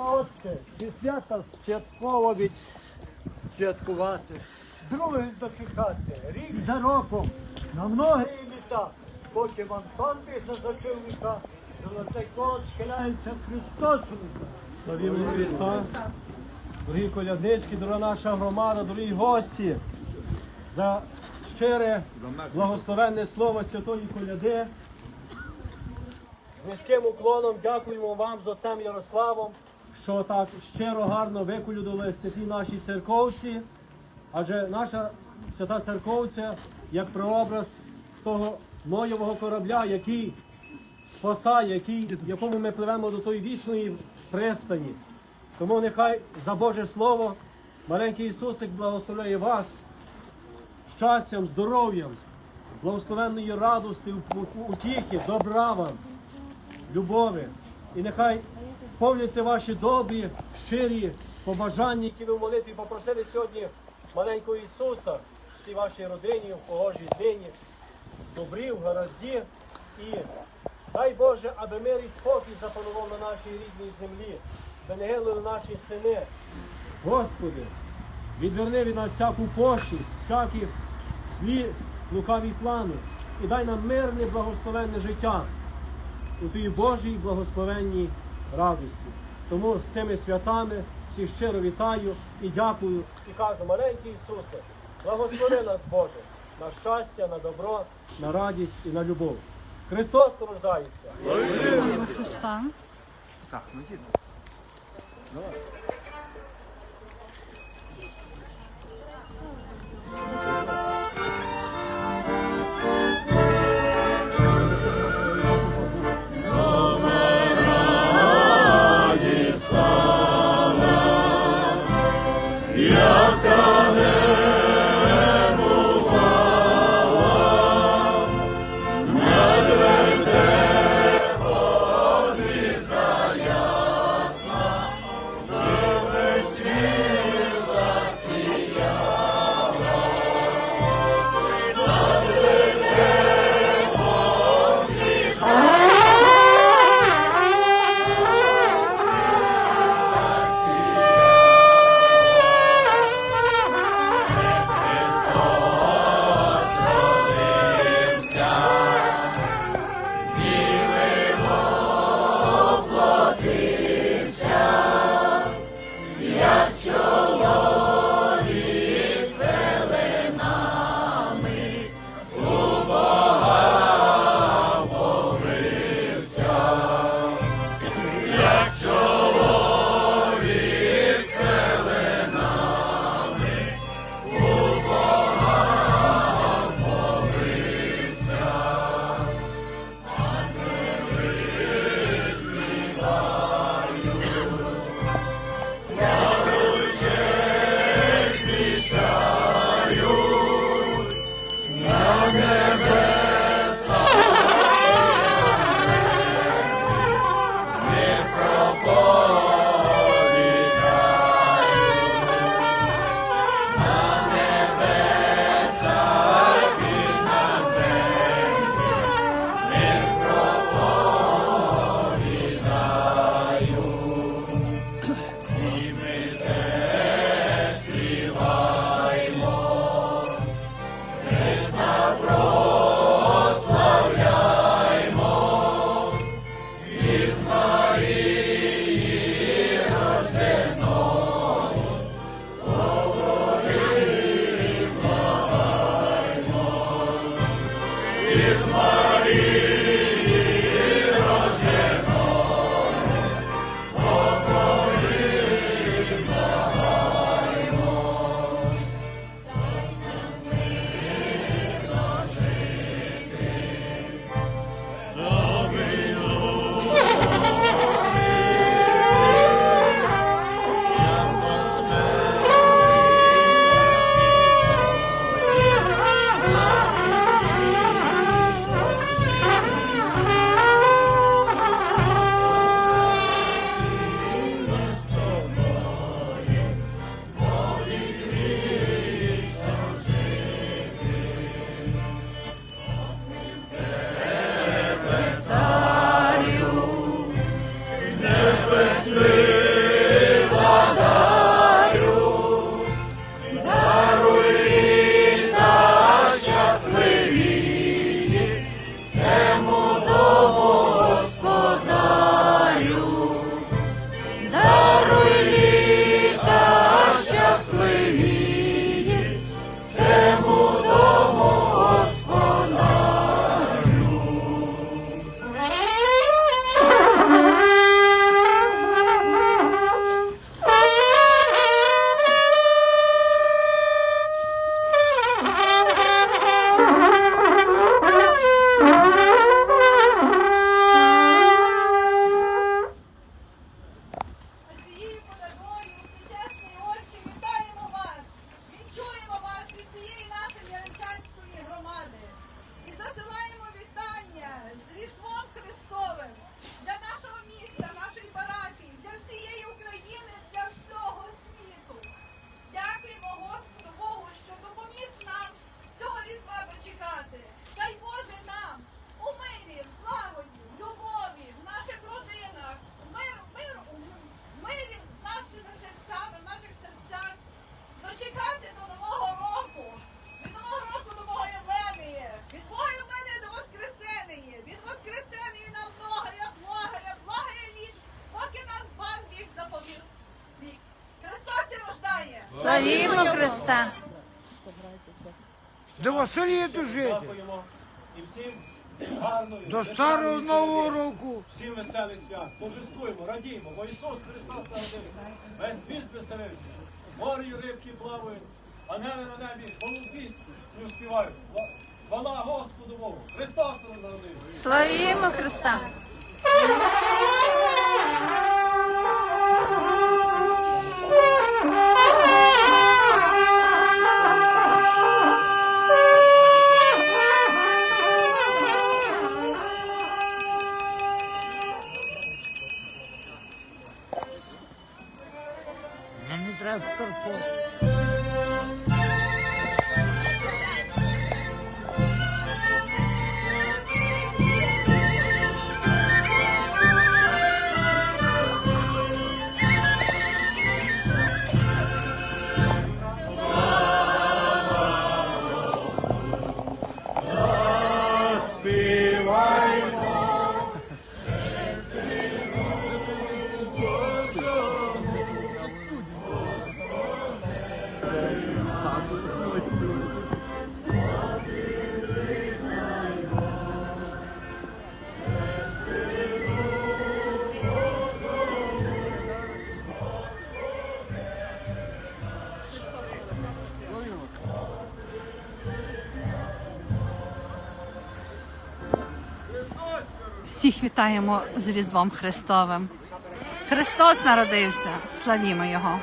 Отче, ці свята святково від святкувати, друге дочекати, рік за роком, на многі літа, поки вам сон назначив віка, золотий кот схиляється Христос віка. Славімо Христа, дорогі коляднички, дорога наша громада, дорогі гості, за щире благословенне слово святої коляди. З низьким уклоном дякуємо вам з отцем Ярославом, що так щиро гарно виколюдили святі наші церковці. Адже наша свята церковця як прообраз того Ноєвого корабля, який спасає, в якому ми пливемо до тої вічної пристані. Тому нехай за Боже Слово маленький Ісусик благословляє вас щастям, здоров'ям, благословенної радості, утіхи, добра вам, любові. І нехай сповняться ваші добрі, щирі побажання, які ви молитві попросили сьогодні маленького Ісуса, всій вашій родині, в погожій дні, добрі, в гаразді. І дай Боже, аби мир і спокій запанував на нашій рідній землі, де наші сини. Господи, відверни від нас всяку пошість, всякі злі лукаві плани і дай нам мирне, благословенне життя у тій Божій благословенній радості. Тому з цими святами всіх щиро вітаю і дякую. І кажу, маленький Ісусе, благослови нас, Боже, на щастя, на добро, на радість і на любов. Христос рождається. Христа. Славімо Христа! До Василія жити. І всім гарної, До старого нового року. Всім веселих свят. Торжествуємо, радіємо, бо Ісус Христос народився. Весь світ звеселився. Море і рибки плавають, ангели на небі, голубісті не співають. Хвала Господу Богу! Христос народився! Славімо Христа! Всіх вітаємо з Різдвом Христовим. Христос народився, славімо Його!